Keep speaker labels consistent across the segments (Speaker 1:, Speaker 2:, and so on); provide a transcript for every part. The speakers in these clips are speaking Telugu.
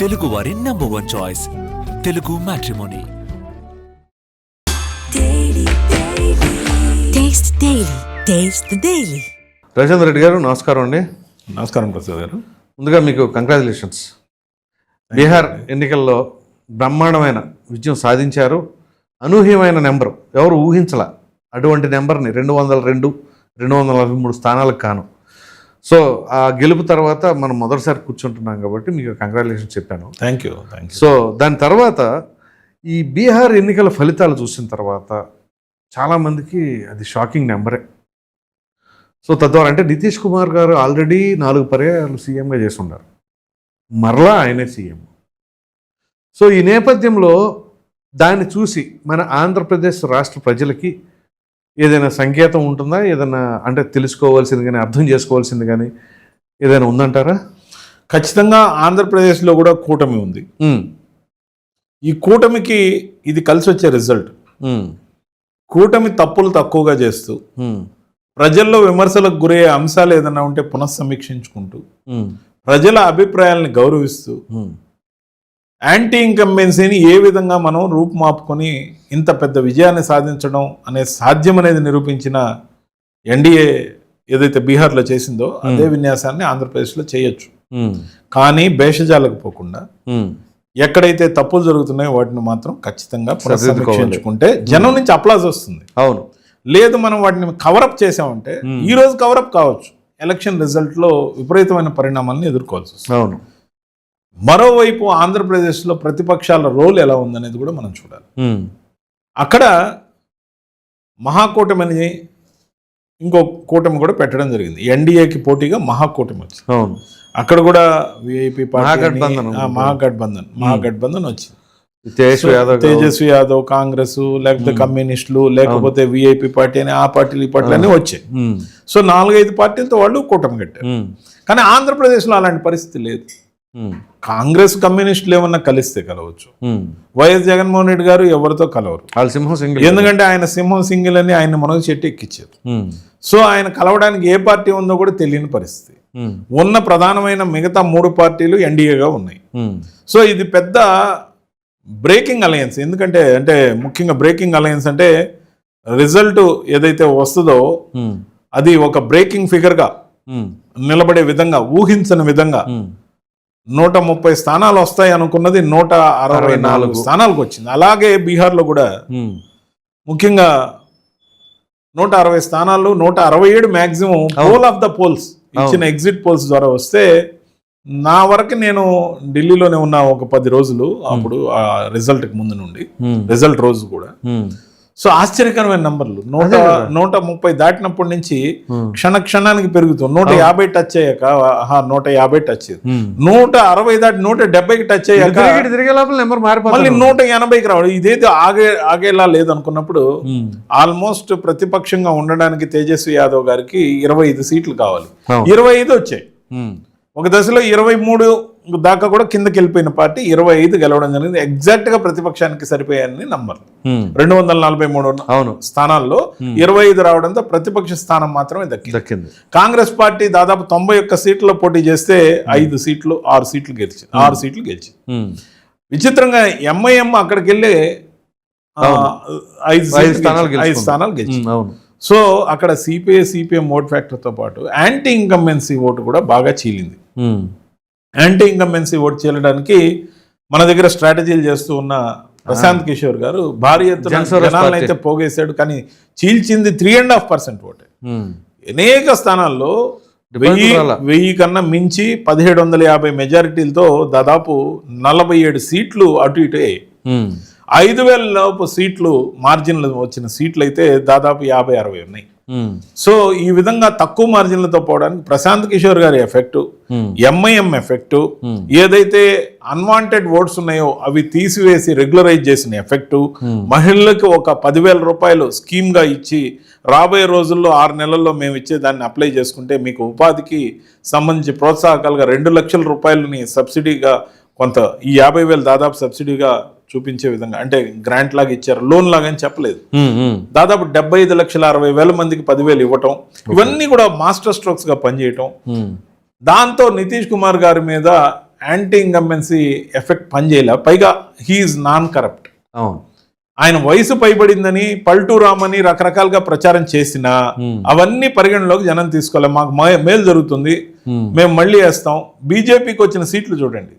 Speaker 1: తెలుగు వారి number one choice Telugu matrimony
Speaker 2: Taste Daily. Taste the Daily.
Speaker 3: Ravichandra Reddy గారు నమస్కారం అండి.
Speaker 4: నమస్కారం ప్రసాద్ గారు.
Speaker 3: ముందుగా మీకు కంగ్రాచులేషన్స్ బీహార్ ఎన్నికల్లో బ్రహ్మాండమైన విజయం సాధించారు. అనూహ్యమైన నెంబర్. ఎవరు ఊహించల అటువంటి నెంబర్ని రెండు వందల రెండు రెండు వందల నలభై మూడు స్థానాలకు కాను సో ఆ గెలుపు తర్వాత మనం మొదటిసారి కూర్చుంటున్నాం కాబట్టి మీకు కంగ్రాచులేషన్స్ చెప్పాను.
Speaker 4: Thank you thank you
Speaker 3: so దాని తర్వాత ఈ బీహార్ ఎన్నికల ఫలితాలు చూసిన తర్వాత చాలామందికి అది షాకింగ్ నెంబరే సో తద్వారా అంటే నితీష్ కుమార్ గారు ఆల్రెడీ నాలుగు పర్యాయాలు సీఎంగా చేసి ఉన్నారు మరలా ఆయనే సీఎం. సో ఈ నేపథ్యంలో దాన్ని చూసి మన ఆంధ్రప్రదేశ్ రాష్ట్ర ప్రజలకి ఏదైనా సంకేతం ఉంటుందా? ఏదైనా అంటే తెలుసుకోవాల్సింది కానీ అర్థం చేసుకోవాల్సింది కానీ ఏదైనా ఉందంటారా?
Speaker 4: ఖచ్చితంగా ఆంధ్రప్రదేశ్లో కూడా కూటమి ఉంది. ఈ కూటమికి ఇది కలిసి వచ్చే రిజల్ట్. కూటమి తప్పులు తక్కువగా చేస్తూ ప్రజల్లో విమర్శలకు గురయ్యే అంశాలు ఏదైనా ఉంటే పునఃసమీక్షించుకుంటూ ప్రజల అభిప్రాయాల్ని గౌరవిస్తూ. యాంటీ ఇన్కంబెన్సీని ఏ విధంగా మనం రూపుమాపుకొని ఇంత పెద్ద విజయాన్ని సాధించడం అనే సాధ్యం అనేది నిరూపించిన ఎన్డీఏ ఏదైతే బీహార్లో చేసిందో అదే విన్యాసాన్ని ఆంధ్రప్రదేశ్లో చేయొచ్చు. కానీ భేషజాలకు పోకుండా ఎక్కడైతే తప్పులు జరుగుతున్నాయో వాటిని మాత్రం ఖచ్చితంగా. పునఃసమీక్షించుకుంటే జనం నుంచి అప్లాజ్ వస్తుంది.
Speaker 3: అవును.
Speaker 4: లేదు మనం వాటిని కవరప్ చేసామంటే ఈ రోజు కవరప్ కావచ్చు. ఎలక్షన్ రిజల్ట్లో విపరీతమైన పరిణామాలను ఎదుర్కోవాల్సి వస్తుంది.
Speaker 3: అవును.
Speaker 4: మరోవైపు ఆంధ్రప్రదేశ్లో ప్రతిపక్షాల రోల్ ఎలా ఉందనేది కూడా మనం చూడాలి. అక్కడ మహాకూటమిని ఇంకో కూటమి కూడా పెట్టడం జరిగింది. ఎన్డీఏకి పోటీగా మహాకూటమి వచ్చింది.
Speaker 3: అవును.
Speaker 4: అక్కడ కూడా విఐపి
Speaker 3: మహాగఠబంధన్.
Speaker 4: మహాగఠబంధన్ మహాగఠబంధన్ వచ్చింది.
Speaker 3: తేజస్వి యాదవ్ గారు.
Speaker 4: తేజస్వి యాదవ్ కాంగ్రెస్ లేకపోతే కమ్యూనిస్టులు లేకపోతే విఐపి పార్టీ అని ఆ పార్టీలు ఈ పార్టీలు అన్నీ వచ్చాయి. సో నాలుగైదు పార్టీలతో వాళ్ళు కూటమి కట్టారు. కానీ ఆంధ్రప్రదేశ్లో అలాంటి పరిస్థితి లేదు. కాంగ్రెస్ కమ్యూనిస్టులు ఏమన్నా కలిస్తే కలవచ్చు.
Speaker 3: ఉమ్.
Speaker 4: వైఎస్ జగన్మోహన్ రెడ్డి గారు ఎవరితో కలవరు.
Speaker 3: వాళ్ళ సింహం సింగిల్.
Speaker 4: ఎందుకంటే ఆయన సింహం సింగిల్ అని ఆయన మనసు చెట్టు ఎక్కించారు
Speaker 3: ఉమ్,
Speaker 4: సో ఆయన కలవడానికి ఏ పార్టీ ఉందో కూడా తెలియని పరిస్థితి. ఉన్న ప్రధానమైన మిగతా మూడు పార్టీలు ఎన్డీఏగా ఉన్నాయి. సో ఇది పెద్ద బ్రేకింగ్ అలయన్స్. ఎందుకంటే అంటే ముఖ్యంగా బ్రేకింగ్ అలయన్స్ అంటే రిజల్ట్ ఏదైతే వస్తుందో అది ఒక బ్రేకింగ్ ఫిగర్గా నిలబడే విధంగా ఊహించని విధంగా నూట ముప్పై స్థానాలు వస్తాయి అనుకున్నది నూట అరవై నాలుగు. స్థానాలకు వచ్చింది అలాగే బీహార్లో కూడా ముఖ్యంగా నూట అరవై స్థానాలు నూట అరవై ఏడు maximum poll of the polls ఇచ్చిన ఎగ్జిట్ పోల్స్ ద్వారా వస్తే నా వరకు నేను ఢిల్లీలోనే ఉన్న ఒక పది రోజులు అప్పుడు ఆ రిజల్ట్కి ముందు నుండి రిజల్ట్ రోజు కూడా సో ఆశ్చర్యకరమైన నంబర్లు. నూట నూట ముప్పై దాటినప్పటి నుంచి
Speaker 3: ఉమ్,
Speaker 4: క్షణ క్షణానికి పెరుగుతుంది. నూట యాభై టచ్ అయ్యాక నూట యాభై టచ్.
Speaker 3: ఉమ్.
Speaker 4: నూట అరవై దాటి నూట డెబ్బైకి టచ్ అయ్యాక
Speaker 3: నెంబర్
Speaker 4: మళ్ళీ నూట ఎనభైకి రావడం ఇదేదో ఆగే ఆగేలా లేదనుకున్నప్పుడు
Speaker 3: ఉమ్,
Speaker 4: ఆల్మోస్ట్ ప్రతిపక్షంగా ఉండడానికి తేజస్వి యాదవ్ గారికి ఇరవై ఐదు సీట్లు కావాలి. ఇరవై ఐదు వచ్చాయి. ఒక దశలో ఇరవై మూడు దాకా కూడా కిందకి వెళ్ళిపోయిన పార్టీ ఇరవై ఐదు గెలవడం జరిగింది. ఎగ్జాక్ట్గా ప్రతిపక్షానికి సరిపోయాయని నంబర్ రెండు వందల నలభై మూడు
Speaker 3: అవును.
Speaker 4: స్థానాల్లో ఇరవై ఐదు రావడంతో ప్రతిపక్ష స్థానం మాత్రమే దక్కింది. కాంగ్రెస్ పార్టీ దాదాపు తొంభై ఒక్క సీట్లలో పోటీ చేస్తే ఐదు సీట్లు ఆరు సీట్లు గెలిచింది. ఆరు సీట్లు గెలిచింది.
Speaker 3: ఉమ్,
Speaker 4: విచిత్రంగా ఎంఐఎం అక్కడికి వెళ్ళి ఐదు
Speaker 3: స్థానాలు
Speaker 4: గెలిచింది. ఐదు
Speaker 3: గెలుచుకుంది.
Speaker 4: స్థానాలు గెలిచింది.
Speaker 3: ఉమ్, అవును.
Speaker 4: సో అక్కడ సిపిఐ సిపిఎం ఓట్ ఫ్యాక్టర్తో పాటు యాంటీ ఇన్కంబెన్సీ ఓటు కూడా బాగా చీలింది. యాంటీ ఇన్కంబెన్సీ ఓటు చీలడానికి మన దగ్గర స్ట్రాటజీలు చేస్తూ ఉన్న ప్రశాంత్ కిషోర్ గారు భారీ ఎత్తున జనాలను. అయితే పోగేశాడు కానీ చీల్చింది త్రీ అండ్ హాఫ్ పర్సెంట్ ఓటే. అనేక స్థానాల్లో వెయ్యి. వెయ్యి కన్నా మించి పదిహేడు వందల యాభై మెజారిటీలతో దాదాపు నలభై ఏడు సీట్లు అటు ఇటు ఐదు వేల లోపు సీట్లు మార్జిన్లు వచ్చిన సీట్లు అయితే దాదాపు యాభై అరవై ఉన్నాయి
Speaker 3: ఉమ్,
Speaker 4: సో ఈ విధంగా తక్కువ మార్జిన్లతో పోవడానికి ప్రశాంత్ కిషోర్ గారి ఎఫెక్ట్ ఎంఐఎం ఎఫెక్ట్
Speaker 3: Hmm.
Speaker 4: ఏదైతే అన్వాంటెడ్ ఓట్స్ ఉన్నాయో అవి తీసివేసి రెగ్యులరైజ్ చేసిన ఎఫెక్ట్
Speaker 3: Hmm.
Speaker 4: మహిళలకు ఒక పదివేల రూపాయలు స్కీమ్గా ఇచ్చి రాబోయే రోజుల్లో ఆరు నెలల్లో మేము ఇచ్చే దాన్ని అప్లై చేసుకుంటే మీకు ఉపాధికి సంబంధించి ప్రోత్సాహకాలుగా రెండు లక్షల రూపాయలని సబ్సిడీగా కొంత ఈ యాభై వేలు దాదాపు సబ్సిడీగా చూపించే విధంగా అంటే గ్రాంట్ లాగా ఇచ్చారు లోన్ లాగా అని చెప్పలేదు. దాదాపు డెబ్బై ఐదు లక్షల అరవై వేల మందికి పదివేలు ఇవ్వటం ఇవన్నీ కూడా మాస్టర్ స్ట్రోక్స్గా పనిచేయటం. దాంతో నితీష్ కుమార్ గారి మీద యాంటీ ఇంకంబెన్సీ ఎఫెక్ట్ పనిచేయలే పైగా హీఈస్ నాన్ కరప్ట్
Speaker 3: అవును.
Speaker 4: ఆయన వయసు పైబడిందని పల్టూ రామని రకరకాలుగా ప్రచారం చేసినా. అవన్నీ పరిగణలోకి జనం తీసుకోవాలి మాకు మేలు జరుగుతుంది. మేము మళ్ళీ వేస్తాం. బీజేపీకి వచ్చిన సీట్లు చూడండి.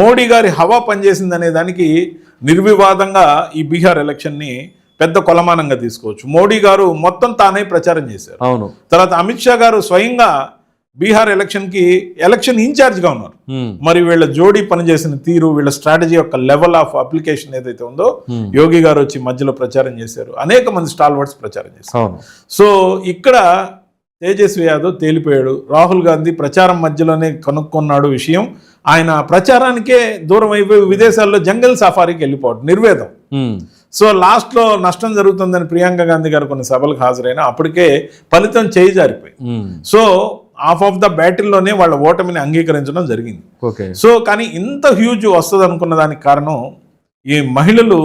Speaker 4: మోడీ గారి హవా పనిచేసింది అనే దానికి నిర్వివాదంగా ఈ బీహార్ ఎలక్షన్ని పెద్ద కొలమానంగా తీసుకోవచ్చు. మోడీ గారు మొత్తం తానే ప్రచారం చేశారు.
Speaker 3: అవును.
Speaker 4: తర్వాత అమిత్ షా గారు స్వయంగా బీహార్ ఎలక్షన్కి ఎలక్షన్ ఇన్ఛార్జ్గా ఉన్నారు
Speaker 3: Hmm.
Speaker 4: మరి వీళ్ళ జోడీ పనిచేసిన తీరు వీళ్ళ స్ట్రాటజీ యొక్క లెవెల్ ఆఫ్ అప్లికేషన్ ఏదైతే ఉందో
Speaker 3: Hmm.
Speaker 4: యోగి గారు వచ్చి మధ్యలో ప్రచారం చేశారు అనేక మంది స్టాల్ వర్డ్స్ ప్రచారం చేశారు సో ఇక్కడ తేజస్వి యాదవ్ తేలిపోయాడు రాహుల్ గాంధీ ప్రచారం మధ్యలోనే కనుక్కున్నాడు విషయం ఆయన ప్రచారానికే దూరం అయిపోయి విదేశాల్లో జంగల్ సఫారీకి వెళ్ళిపోవడం నిర్వేదం
Speaker 3: Hmm.
Speaker 4: సో లాస్ట్లో నష్టం జరుగుతుందని ప్రియాంక గాంధీ గారు కొన్ని సభలకు హాజరైన అప్పటికే ఫలితం చేయి జారిపోయి. సో హాఫ్ ఆఫ్ ద బ్యాటిల్లోనే వాళ్ళ ఓటమిని అంగీకరించడం జరిగింది.
Speaker 3: ఓకే
Speaker 4: సో కానీ ఇంత హ్యూజ్ వస్తుంది అనుకున్న దానికి కారణం ఈ మహిళలు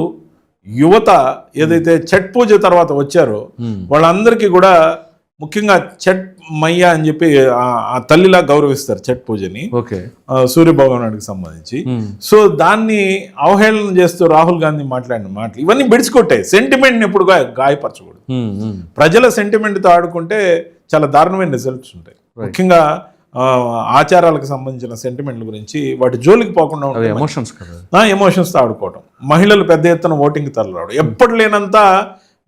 Speaker 4: యువత ఏదైతే ఛట్ పూజ తర్వాత వచ్చారో
Speaker 3: Hmm.
Speaker 4: వాళ్ళందరికీ కూడా ముఖ్యంగా ఛట్ మయ్య అని చెప్పి ఆ- తల్లిలా గౌరవిస్తారు ఛట్ పూజని.
Speaker 3: ఓకే
Speaker 4: ఆ, సూర్య భగవానుడికి సంబంధించి.
Speaker 3: Hmm.
Speaker 4: సో దాన్ని అవహేళన చేస్తూ రాహుల్ గాంధీ మాట్లాడిన మాటలు ఇవన్నీ బిడిచికొట్టాయి సెంటిమెంట్ని ఎప్పుడు గాయపరచకూడదు.
Speaker 3: Hmm. Hmm.
Speaker 4: ప్రజల సెంటిమెంట్తో ఆడుకుంటే చాలా దారుణమైన రిజల్ట్స్ ఉంటాయి. ముఖ్యంగా ఆచారాలకు సంబంధించిన సెంటిమెంట్ల గురించి వాటి జోలికి పోకుండా
Speaker 3: ఎమోషన్స్
Speaker 4: నా ఎమోషన్స్తో ఆడుకోవటం. మహిళలు పెద్ద ఎత్తున ఓటింగ్ తరలిరావడం. ఎప్పుడు లేనంత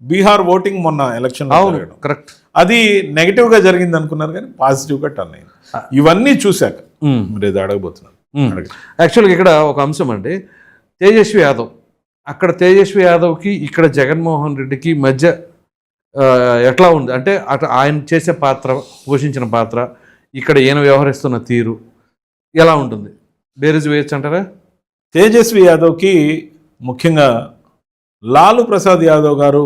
Speaker 4: బీహార్ ఓటింగ్ మొన్న ఎలక్షన్
Speaker 3: కరెక్ట్
Speaker 4: అది నెగిటివ్గా జరిగింది అనుకున్నారు కానీ పాజిటివ్గా టర్న్ అయింది. ఇవన్నీ చూశాక. మీరు అడగబోతున్నాను. అడగండి.
Speaker 3: యాక్చువల్గా ఇక్కడ ఒక అంశం అండి. తేజస్వి యాదవ్. అక్కడ తేజస్వి యాదవ్కి ఇక్కడ జగన్మోహన్ రెడ్డికి మధ్య ఎట్లా ఉంది? అంటే అటు ఆయన చేసే పాత్ర పోషించిన పాత్ర ఇక్కడ ఈయన వ్యవహరిస్తున్న తీరు ఎలా ఉంటుంది? బేరీజ్ వేయచ్చు అంటారా?
Speaker 4: తేజస్వి యాదవ్కి ముఖ్యంగా లాలు ప్రసాద్ యాదవ్ గారు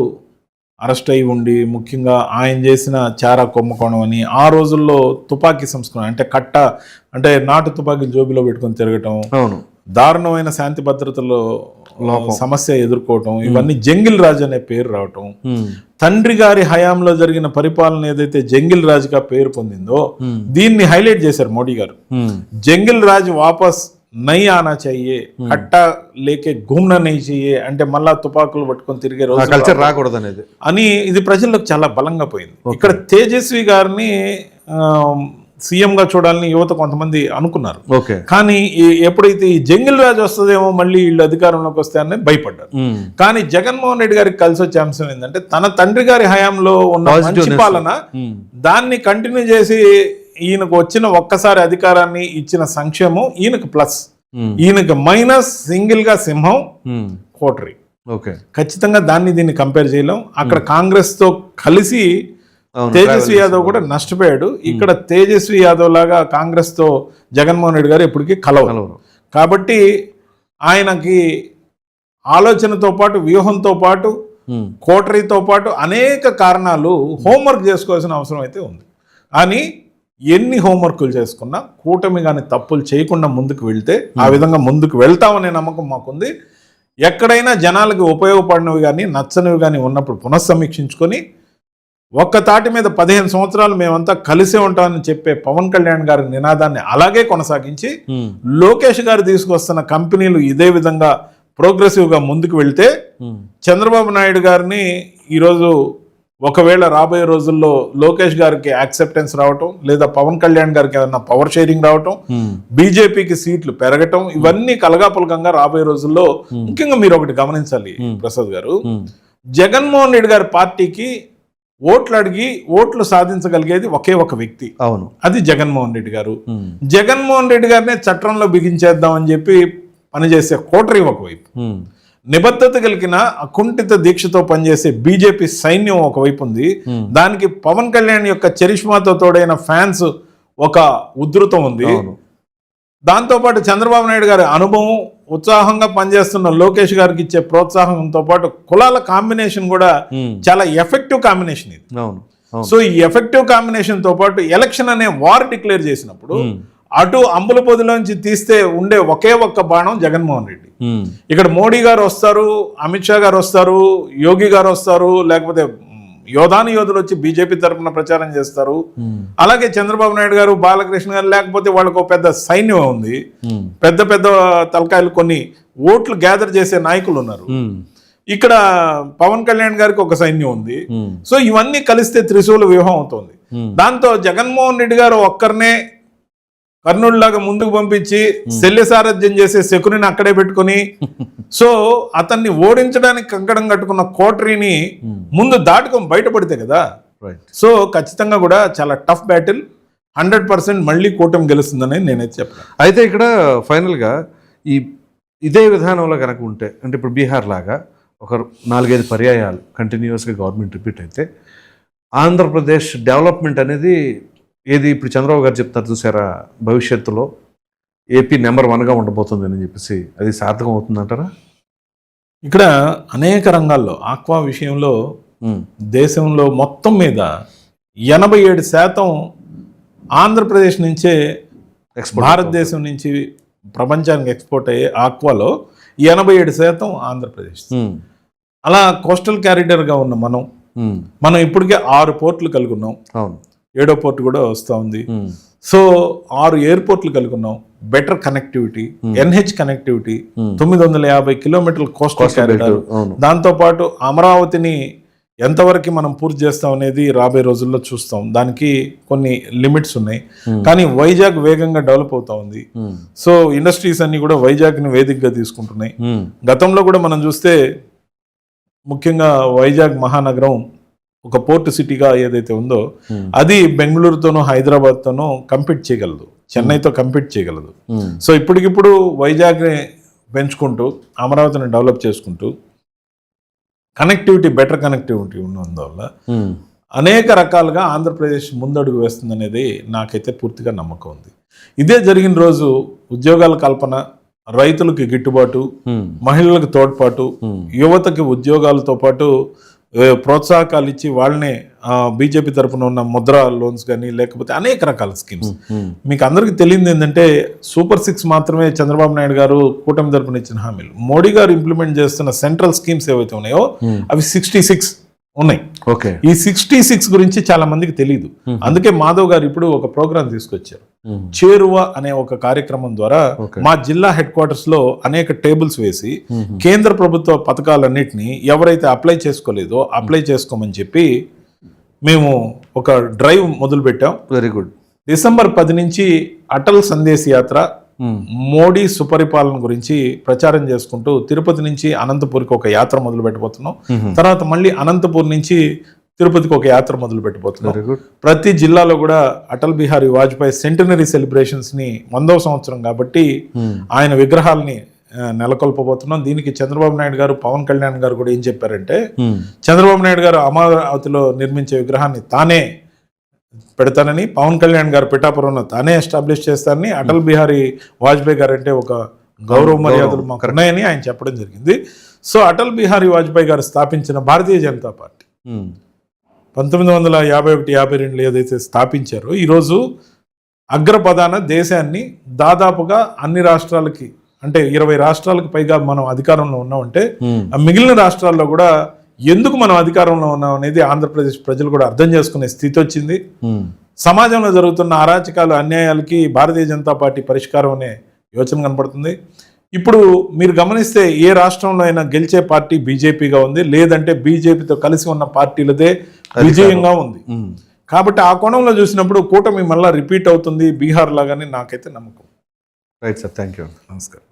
Speaker 4: అరెస్ట్ అయి ఉండి ముఖ్యంగా ఆయన చేసిన చారా కుంభకోణం అని ఆ రోజుల్లో తుపాకీ సంస్కరణ అంటే కట్ట అంటే నాటు తుపాకీ జోబిలో పెట్టుకొని తిరగటం
Speaker 3: అవును.
Speaker 4: దారుణమైన శాంతి భద్రతలో. సమస్య ఎదుర్కోవటం ఇవన్నీ జంగిల్ రాజ్ అనే పేరు రావటం. తండ్రి గారి హయాంలో జరిగిన పరిపాలన ఏదైతే జంగిల్ రాజ్గా పేరు పొందిందో దీన్ని హైలైట్ చేశారు మోడీ గారు. జంగిల్ రాజ్ వాపస్ నై ఆనా చెయ్యే కట్ట లేకే గుమ్న నై చెయ్యే అంటే మళ్ళా తుపాకులు పట్టుకొని తిరిగే రోజు
Speaker 3: కల్చర్ రాకూడదు అనేది
Speaker 4: అని ఇది ప్రజలకు చాలా బలంగా పోయింది. ఇక్కడ తేజస్వి గారిని సీఎం గా చూడాలని యువత కొంతమంది అనుకున్నారు.
Speaker 3: ఓకే.
Speaker 4: కానీ ఎప్పుడైతే ఈ జంగిల్ రాజ్ వస్తుందేమో మళ్ళీ వీళ్ళు అధికారంలోకి వస్తారని భయపడ్డారు. కానీ జగన్మోహన్ రెడ్డి గారికి కలిసి వచ్చే అంశం ఏంటంటే తన తండ్రి గారి హయాంలో ఉన్న మంచి. పాలన దాన్ని కంటిన్యూ చేసి ఈయనకు వచ్చిన ఒక్కసారి అధికారాన్ని ఇచ్చిన సంక్షేమం ఈయనకు ప్లస్. ఈయనకు మైనస్ సింగిల్గా సింహం కోటరీ.
Speaker 3: ఓకే.
Speaker 4: ఖచ్చితంగా దాన్ని దీన్ని కంపేర్ చేయలేం. అక్కడ కాంగ్రెస్తో కలిసి తేజస్వి యాదవ్ కూడా నష్టపోయాడు. ఇక్కడ తేజస్వి యాదవ్ లాగా కాంగ్రెస్తో జగన్మోహన్ రెడ్డి గారు ఇప్పటికీ కలవరు.
Speaker 3: కలవరు.
Speaker 4: కాబట్టి ఆయనకి ఆలోచనతో పాటు వ్యూహంతో పాటు కోటరీతో పాటు అనేక కారణాలు హోంవర్క్ చేసుకోవాల్సిన అవసరం అయితే ఉంది. కానీ ఎన్ని హోంవర్క్లు చేసుకున్నా కూటమి కానీ తప్పులు చేయకుండా ముందుకు వెళ్తే ఆ విధంగా ముందుకు వెళ్తామనే నమ్మకం మాకుంది. ఎక్కడైనా జనాలకి ఉపయోగపడినవి కానీ నచ్చనివి కానీ ఉన్నప్పుడు పునఃసమీక్షించుకొని ఒక్క తాటి మీద పదిహేను సంవత్సరాలు మేమంతా కలిసే ఉంటామని చెప్పే పవన్ కళ్యాణ్ గారి నినాదాన్ని అలాగే కొనసాగించి లోకేష్ గారు తీసుకొస్తున్న కంపెనీలు ఇదే విధంగా ప్రోగ్రెసివ్గా ముందుకు వెళ్తే చంద్రబాబు నాయుడు గారిని ఈరోజు ఒకవేళ రాబోయే రోజుల్లో లోకేష్ గారికి యాక్సెప్టెన్స్ రావటం లేదా పవన్ కళ్యాణ్ గారికి ఏదైనా పవర్ షేరింగ్ రావటం బీజేపీకి సీట్లు పెరగటం ఇవన్నీ కలగాపులకంగా రాబోయే రోజుల్లో ముఖ్యంగా మీరు ఒకటి గమనించాలి ప్రసాద్ గారు. జగన్మోహన్ రెడ్డి గారి పార్టీకి ఓట్లు అడిగి ఓట్లు సాధించగలిగేది ఒకే ఒక వ్యక్తి.
Speaker 3: అవును.
Speaker 4: అది జగన్మోహన్ రెడ్డి గారు. జగన్మోహన్ రెడ్డి గారినే చట్టంలో బిగించేద్దామని చెప్పి పనిచేసే కోటరీ ఒకవైపు. నిబద్ధత కలిగిన అకుంఠిత దీక్షతో పనిచేసే బీజేపీ సైన్యం ఒకవైపు ఉంది. దానికి పవన్ కళ్యాణ్ యొక్క చరిష్మాతో తోడైన ఫ్యాన్స్ ఒక ఉధృతం ఉంది. దాంతోపాటు చంద్రబాబు నాయుడు గారి అనుభవం ఉత్సాహంగా పనిచేస్తున్న లోకేష్ గారికి ఇచ్చే ప్రోత్సాహంతో పాటు కులాల కాంబినేషన్ కూడా చాలా ఎఫెక్టివ్ కాంబినేషన్ ఇది. సో ఈ ఎఫెక్టివ్ కాంబినేషన్తో పాటు ఎలక్షన్ అనే వార్ డిక్లేర్ చేసినప్పుడు అటు అంబుల పొదిలోంచి తీస్తే ఉండే ఒకే ఒక్క బాణం జగన్మోహన్ రెడ్డి. ఇక్కడ మోడీ గారు వస్తారు అమిత్ షా గారు వస్తారు యోగి గారు వస్తారు లేకపోతే యోధాని యోధులు వచ్చి బీజేపీ తరపున ప్రచారం చేస్తారు. అలాగే చంద్రబాబు నాయుడు గారు బాలకృష్ణ గారు లేకపోతే వాళ్ళకు ఒక పెద్ద సైన్యం ఉంది. పెద్ద పెద్ద తలకాయలు కొన్ని ఓట్లు గ్యాదర్ చేసే నాయకులు ఉన్నారు. ఇక్కడ పవన్ కళ్యాణ్ గారికి ఒక సైన్యం ఉంది. సో ఇవన్నీ కలిస్తే త్రిశూల వ్యూహం అవుతుంది. దాంతో జగన్మోహన్ రెడ్డి గారు ఒక్కరినే కర్నూలులాగా ముందుకు పంపించి శల్య సారథ్యం చేసే శకుని అక్కడే పెట్టుకొని సో అతన్ని ఓడించడానికి కంకణం కట్టుకున్న కోటరీని ముందు దాటుకొని బయటపడితే కదా? సో ఖచ్చితంగా కూడా చాలా టఫ్ బ్యాటిల్ హండ్రెడ్ పర్సెంట్ మళ్ళీ కూటమి గెలుస్తుందని నేనైతే చెప్పాను
Speaker 3: అయితే ఇక్కడ ఫైనల్గా ఈ ఇదే విధానంలో కనుక ఉంటే అంటే ఇప్పుడు బీహార్ లాగా ఒక నాలుగైదు పర్యాయాలు కంటిన్యూస్గా గవర్నమెంట్ రిపీట్ అయితే ఆంధ్రప్రదేశ్ డెవలప్మెంట్ అనేది ఏది ఇప్పుడు చంద్రబాబు గారు చెప్తారు చూసారా? భవిష్యత్తులో ఏపీ నెంబర్ వన్గా ఉండబోతుంది అని చెప్పేసి అది సార్థకం అవుతుందంటారా
Speaker 4: ఇక్కడ అనేక రంగాల్లో ఆక్వా విషయంలో దేశంలో మొత్తం మీద ఎనభై ఏడు శాతం ఆంధ్రప్రదేశ్ నుంచే భారతదేశం నుంచి ప్రపంచానికి ఎక్స్పోర్ట్ అయ్యే ఆక్వాలో ఎనభై ఏడు శాతం ఆంధ్రప్రదేశ్. అలా కోస్టల్ క్యారిడర్గా ఉన్న మనం మనం ఇప్పటికే ఆరు పోర్ట్లు కలిగి ఉన్నాం.
Speaker 3: అవును.
Speaker 4: ఏడో పోర్ట్ కూడా వస్తూ ఉంది. సో ఆరు ఎయిర్పోర్ట్లు కలిగి ఉన్నాం బెటర్ కనెక్టివిటీ ఎన్హెచ్ కనెక్టివిటీ తొమ్మిది వందల యాభై కిలోమీటర్ల కోస్టల్ క్యారిడర్ దాంతోపాటు అమరావతిని ఎంతవరకు మనం పూర్తి చేస్తాం అనేది రాబోయే రోజుల్లో చూస్తాం. దానికి కొన్ని లిమిట్స్ ఉన్నాయి. కానీ వైజాగ్ వేగంగా డెవలప్ అవుతా ఉంది. సో ఇండస్ట్రీస్ అన్ని కూడా వైజాగ్ని వేదికగా తీసుకుంటున్నాయి. గతంలో కూడా మనం చూస్తే ముఖ్యంగా వైజాగ్ మహానగరం ఒక పోర్ట్ సిటీగా ఏదైతే ఉందో అది బెంగళూరుతోనూ హైదరాబాద్తోనూ కంపీట్ చేయగలదు. చెన్నైతో కంపీట్ చేయగలదు. సో ఇప్పటికిప్పుడు వైజాగ్ని పెంచుకుంటూ అమరావతిని డెవలప్ చేసుకుంటూ కనెక్టివిటీ బెటర్ కనెక్టివిటీ ఉన్నందువల్ల అనేక రకాలుగా ఆంధ్రప్రదేశ్ ముందడుగు వేస్తుందనేది నాకైతే పూర్తిగా నమ్మకం ఉంది. ఇదే జరిగిన రోజు ఉద్యోగాల కల్పన రైతులకి గిట్టుబాటు మహిళలకు తోడ్పాటు యువతకి ఉద్యోగాలతో పాటు ప్రోత్సాహకాలు ఇచ్చి వాళ్ళనే బీజేపీ తరపున ఉన్న ముద్రా లోన్స్ కానీ లేకపోతే అనేక రకాల స్కీమ్స్. మీకు అందరికీ తెలియంది ఏంటంటే సూపర్ సిక్స్ మాత్రమే చంద్రబాబు నాయుడు గారు కూటమి తరపున ఇచ్చిన హామీలు. మోడీ గారు ఇంప్లిమెంట్ చేస్తున్న సెంట్రల్ స్కీమ్స్ ఏవైతే ఉన్నాయో అవి సిక్స్టీ సిక్స్ ఉన్నాయి.
Speaker 3: ఓకే.
Speaker 4: ఈ సిక్స్టీ సిక్స్ గురించి చాలా మందికి తెలియదు అందుకే మాధవ్ గారు ఇప్పుడు ఒక ప్రోగ్రామ్ తీసుకొచ్చారు. చేరువ అనే ఒక కార్యక్రమం ద్వారా. మా జిల్లా హెడ్ క్వార్టర్స్లో అనేక టేబుల్స్ వేసి కేంద్ర ప్రభుత్వ పథకాలన్నింటినీ ఎవరైతే అప్లై చేసుకోలేదో అప్లై చేసుకోమని చెప్పి మేము ఒక డ్రైవ్ మొదలు పెట్టాం.
Speaker 3: Very good.
Speaker 4: డిసెంబర్ పది నుంచి అటల్ సందేశ్ యాత్ర మోడీ సుపరిపాలన గురించి ప్రచారం చేసుకుంటూ తిరుపతి నుంచి అనంతపూర్కి ఒక యాత్ర మొదలు పెట్టబోతున్నాం. తర్వాత మళ్ళీ అనంతపూర్ నుంచి తిరుపతికి ఒక యాత్ర మొదలు పెట్టబోతున్నాం.
Speaker 3: వెరీ గుడ్
Speaker 4: ప్రతి జిల్లాలో కూడా అటల్ బిహారీ వాజ్పేయి సెంటనరీ సెలబ్రేషన్స్ని వందవ సంవత్సరం కాబట్టి ఆయన విగ్రహాలని నెలకొల్పబోతున్నాం. దీనికి చంద్రబాబు నాయుడు గారు పవన్ కళ్యాణ్ గారు కూడా ఏం చెప్పారంటే చంద్రబాబు నాయుడు గారు అమరావతిలో నిర్మించే విగ్రహాన్ని తానే పెడతానని పవన్ కళ్యాణ్ గారు పిఠాపురంలో తానే ఎస్టాబ్లిష్ చేస్తారని అటల్ బిహారీ వాజ్పేయి గారు అంటే ఒక గౌరవ మర్యాదలు మాకు ఉన్నాయని ఆయన చెప్పడం జరిగింది. సో అటల్ బిహారీ వాజ్పేయి గారు స్థాపించిన భారతీయ జనతా పార్టీ. పంతొమ్మిది వందల యాభై ఒకటి యాభై రెండులో ఏదైతే స్థాపించారో ఈరోజు అగ్రపదాన దేశాన్ని దాదాపుగా అన్ని రాష్ట్రాలకి అంటే ఇరవై రాష్ట్రాలకు పైగా మనం అధికారంలో ఉన్నామంటే ఆ మిగిలిన రాష్ట్రాల్లో కూడా ఎందుకు మనం అధికారంలో ఉన్నాం అనేది ఆంధ్రప్రదేశ్ ప్రజలు కూడా అర్థం చేసుకునే స్థితి వచ్చింది. సమాజంలో జరుగుతున్న అరాచకాలు అన్యాయాలకి భారతీయ జనతా పార్టీ పరిష్కారం అనే యోచన కనపడుతుంది. ఇప్పుడు మీరు గమనిస్తే ఏ రాష్ట్రంలో అయినా గెలిచే పార్టీ బీజేపీగా ఉంది లేదంటే బీజేపీతో కలిసి ఉన్న పార్టీలదే విజయంగా ఉంది. కాబట్టి ఆ కోణంలో చూసినప్పుడు కూటమి మళ్ళా రిపీట్ అవుతుంది బీహార్ లాగానే నాకైతే నమ్మకం.
Speaker 3: రైట్ సార్ థ్యాంక్ యూ
Speaker 4: నమస్కారం.